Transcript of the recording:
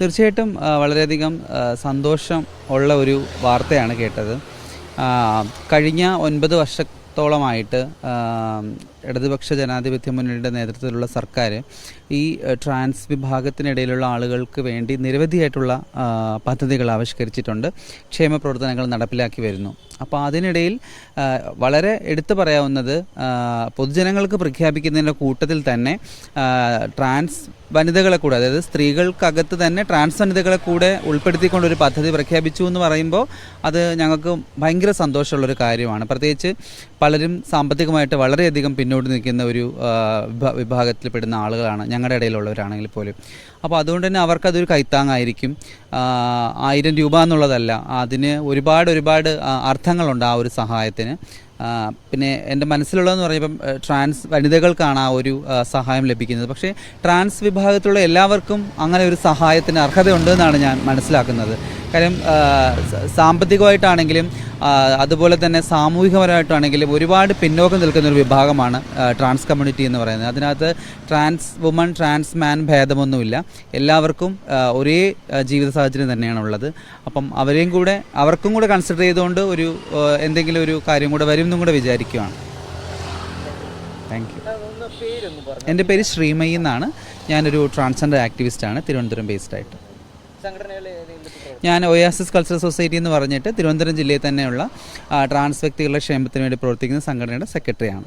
തീർച്ചയായിട്ടും വളരെയധികം സന്തോഷം ഉള്ള ഒരു വാർത്തയാണ് കേട്ടത്. കഴിഞ്ഞ ഒൻപത് വർഷത്തോളമായിട്ട് ഇടതുപക്ഷ ജനാധിപത്യ മുന്നണിയുടെ നേതൃത്വത്തിലുള്ള സർക്കാർ ഈ ട്രാൻസ് വിഭാഗത്തിനിടയിലുള്ള ആളുകൾക്ക് വേണ്ടി നിരവധിയായിട്ടുള്ള പദ്ധതികൾ ആവിഷ്കരിച്ചിട്ടുണ്ട്. ക്ഷേമ പ്രവർത്തനങ്ങൾ നടപ്പിലാക്കി വരുന്നു. അപ്പോൾ അതിനിടയിൽ വളരെ എടുത്തു പറയാവുന്നത് പൊതുജനങ്ങൾക്ക് പ്രഖ്യാപിക്കുന്നതിന്റെ കൂട്ടത്തിൽ തന്നെ ട്രാൻസ് വനിതകളെ കൂടെ അതായത് സ്ത്രീകൾക്കകത്ത് തന്നെ ട്രാൻസ് വനിതകളെ കൂടെ ഉൾപ്പെടുത്തിക്കൊണ്ട് ഒരു പദ്ധതി പ്രഖ്യാപിച്ചു എന്ന് പറയുമ്പോൾ അത് ഞങ്ങൾക്ക് ഭയങ്കര സന്തോഷമുള്ളൊരു കാര്യമാണ്. പ്രത്യേകിച്ച് പലരും സാമ്പത്തികമായിട്ട് വളരെയധികം പിന്നോട്ട് നിൽക്കുന്ന ഒരു വിഭാഗത്തിൽപ്പെടുന്ന ആളുകളാണ് ഞങ്ങളുടെ ഇടയിലുള്ളവരാണെങ്കിൽ പോലും. അപ്പോൾ അതുകൊണ്ട് തന്നെ അവർക്കതൊരു കൈത്താങ്ങായിരിക്കും. ആയിരം രൂപ എന്നുള്ളതല്ല അതിന് ഒരുപാട് ഒരുപാട് അർത്ഥങ്ങളുണ്ട് ആ ഒരു സഹായത്തിന്. പിന്നെ എന്റെ മനസ്സിലുള്ളതെന്ന് പറയുമ്പം ട്രാൻസ് വനിതകൾക്കാണ് ആ ഒരു സഹായം ലഭിക്കുന്നത്. പക്ഷേ ട്രാൻസ് വിഭാഗത്തിലുള്ള എല്ലാവർക്കും അങ്ങനെ ഒരു സഹായത്തിന് അർഹതയുണ്ട് എന്നാണ് ഞാൻ മനസ്സിലാക്കുന്നത്. കാര്യം സാമ്പത്തികമായിട്ടാണെങ്കിലും അതുപോലെ തന്നെ സാമൂഹികപരമായിട്ടാണെങ്കിലും ഒരുപാട് പിന്നോക്കം നിൽക്കുന്ന ഒരു വിഭാഗമാണ് ട്രാൻസ് കമ്മ്യൂണിറ്റി എന്ന് പറയുന്നത്. അതിനകത്ത് ട്രാൻസ് വുമൺ ട്രാൻസ് മാൻ ഭേദമൊന്നുമില്ല. എല്ലാവർക്കും ഒരേ ജീവിത സാഹചര്യം തന്നെയാണ് ഉള്ളത്. അപ്പം അവരെയും കൂടെ അവർക്കും കൂടെ കൺസിഡർ ചെയ്തുകൊണ്ട് ഒരു എന്തെങ്കിലും ഒരു കാര്യം കൂടെ വരും എന്നും കൂടെ വിചാരിക്കുകയാണ് താങ്ക് യു എന്റെ പേര് ശ്രീമയി എന്നാണ്. ഞാനൊരു ട്രാൻസ്ജെൻഡർ ആക്ടിവിസ്റ്റാണ് തിരുവനന്തപുരം ബേസ്ഡ് ആയിട്ട്. ഞാൻ ഒയാസിസ് കൾച്ചറൽ സൊസൈറ്റി എന്ന് പറഞ്ഞിട്ട് തിരുവനന്തപുരം ജില്ലയിൽ തന്നെയുള്ള ട്രാൻസ് വ്യക്തികളുടെ ക്ഷേമത്തിന് വേണ്ടി പ്രവർത്തിക്കുന്ന സംഘടനയുടെ സെക്രട്ടറിയാണ്